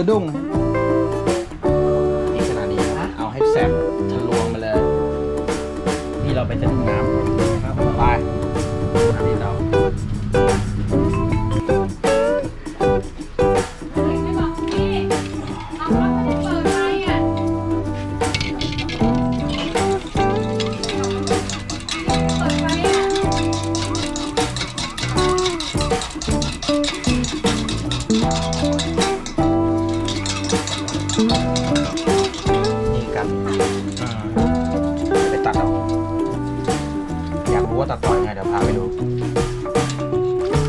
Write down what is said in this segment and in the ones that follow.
สะดุ้งนี่ขนาดนี้นะเอาให้แสบทะลวงมาเลย นี่เราไปจะถึงน้ำครับไปอันนี้เรา ตัดต่อยังไงเดี๋ยวพาไปดู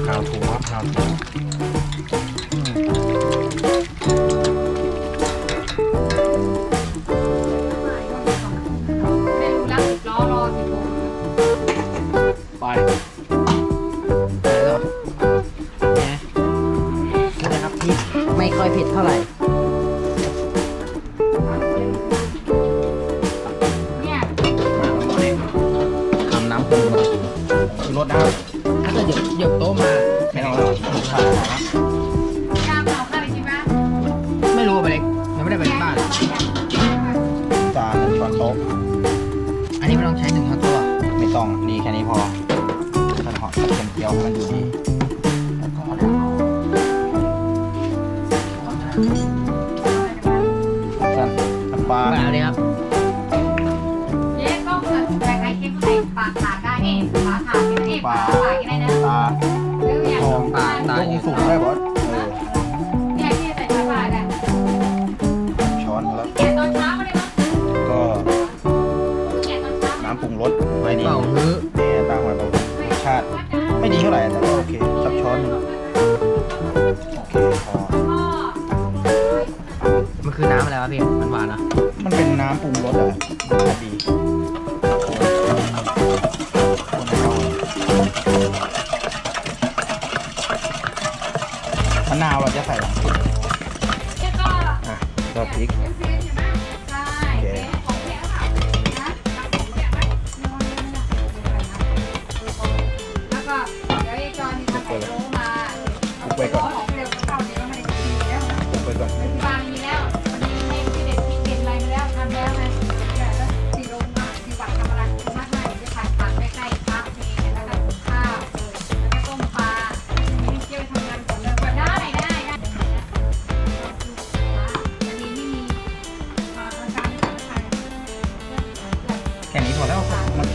How to ครับ How to ไม่รู้แล้วสิบล้อรอสิบโมงไปไปแล้วเนี่ยนี่นะครับพริกไม่ค่อยเผ็ดเท่าไหร่ ยกโต๊ะมาไม่ต้องแล้ว ออย่างทองปลาตาลงสูงได้บอสเออเนี่ยที่ใส่ปากอะช้อนแล้วแกะตอนเช้าก็ได้มั้งก็แกะตอนเช้าน้ำปรุงรสไว้นี่เป่าฮื้อเนี่ยตามมาเรารสชาติ ไม่ดีเท่าไหร่แต่ก็โอเคสักช้อนหนึงโอเคพอ มันคือน้ำอะไรวะพี่ มันหวานเหรอมันเป็นน้ำปรุงรสอะ มะนาวเราจะใส่หลังสุดอะก็พริกแล้วก็เดี๋ยวไอ้จอนนี่ทำไข่โรมาคลุกไว้ก่อน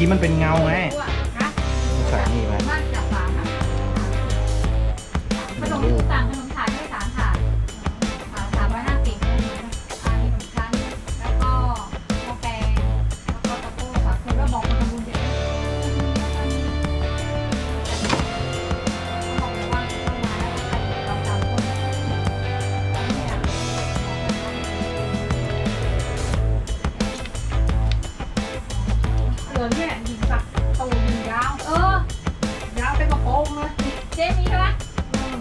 กี้มันเป็นเงาไง เลยเจ๊มีใช่ไหม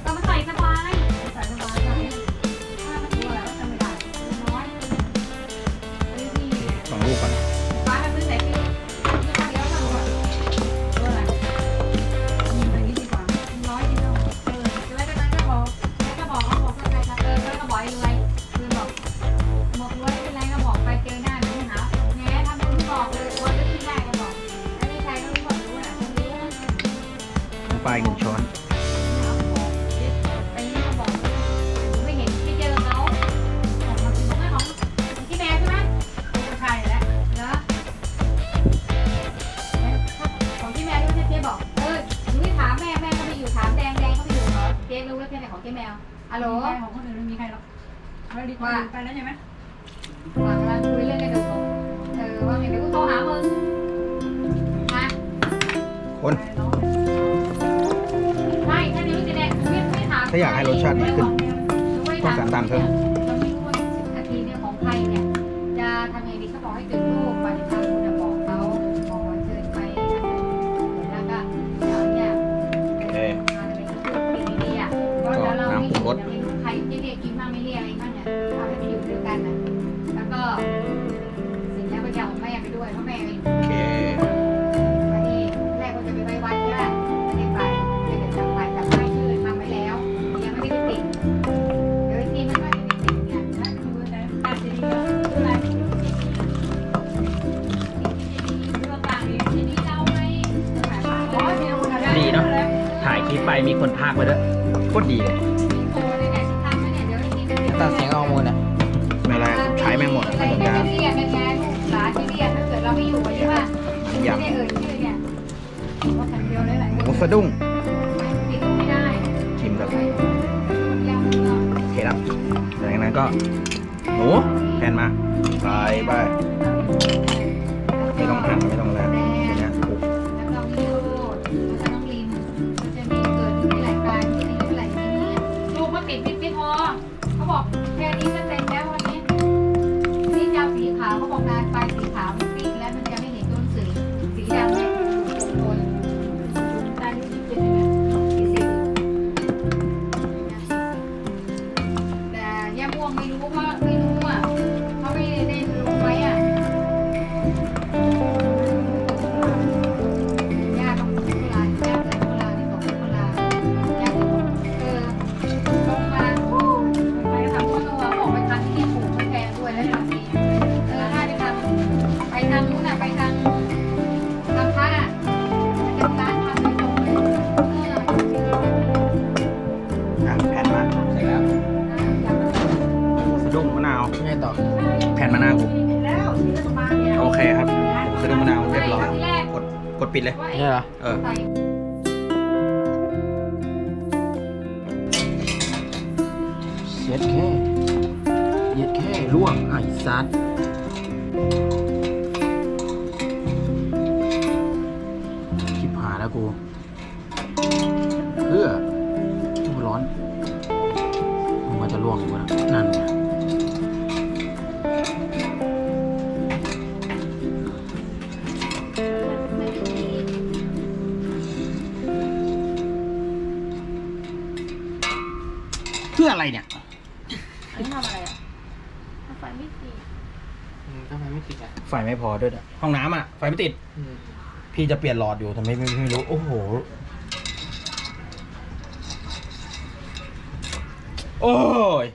ก็มาใส่สบายใส่สบายใส่ถ้ามันมีอะไรก็ทำไม่ได้น้อยนี่ที่สองลูกก่อนฟ้าให้พื้นใส่ที่ที่ข้าวเดียวทำก่อนเอออะไรมีอะไรนี่ดีกว่าน้อยดีเนาะเออแล้วจากนั้นก็บอกแล้วก็บอกเขาบอกว่าใครจะเออแล้วก็บอกไอ้รวยคือบอกบอกรวยเป็นไรก็บอกไปเจอหน้าหนูหาแง่ทำเป็นที่บอกเลยว่าจะที่ได้ก็บอกแล้วไม่ใช่ก็รู้ว่ารู้นะคนนี้นะน้ำปลาอีกหนึ่งช้อน เจ๊แมวฮัลโหลใครของคนอื่นไม่มีใครหรอกเราดีกว่าไปแล้วใช่ไหมวางกำลังคุยเรื่องกระดูกเออว่าไงเดี๋ยวกูโทรหามึงมาคนไม่ถ้าเดี๋ยวจะแดงไม่ไม่ถามถ้าอยากให้รสชาติดีขึ้นต้องสั่งตามเพิ่ม ด้วยโคตรดีเลยโอ้ยไหนที่ทำเนี่ยเดี๋ยวกินตัดเสียงเอามูลนะไม่เป็นไรใช้แม่งหมดอะอะไรขนมจะยาไม่เรียกกันไงหลานที่เรียกถ้าเกิดเราไม่อยู่ใช่ป่ะไม่ได้เอ่ยชื่อเนี่ยว่าคันเดียวเลยแหละหมูสะดุ้งติดไม่ได้ชิมกันยังเนาะโอเคครับจากนั้นก็หมูแผ่นมาใส่ไปไม่ ทางนู้นน่ะไปทางทำผ้าจะร้านทำไม่ตรงเลยเออ อะแผ่นมาเสร็จแล้วสะดุ้งมะนาว ยังไงต่อแผ่นมะนาวแล้วสีรัฐบโอเคครับหมูสะดุ้งมะนาวเรียบร้อยกดกดปิดเลยว่าใช่เหรอ เออ เย็ดแค่ เย็ดแค่ล่วงไอ้ซัด กู เพื่อโอ้ร้อนมันว่าจะล่วงอยู่นะนั่นไงเพื่ออะไรเนี่ยอันนี้ทำอะไรอะไฟไม่ติดทำไมไม่ติดอะไฟไม่พอด้วยอะห้องน้ำอะ ไฟไม่ติด พี่จะเปลี่ยนหลอดอยู่ทำไมไม่ไม่รู้ โอ้โห โอ้ย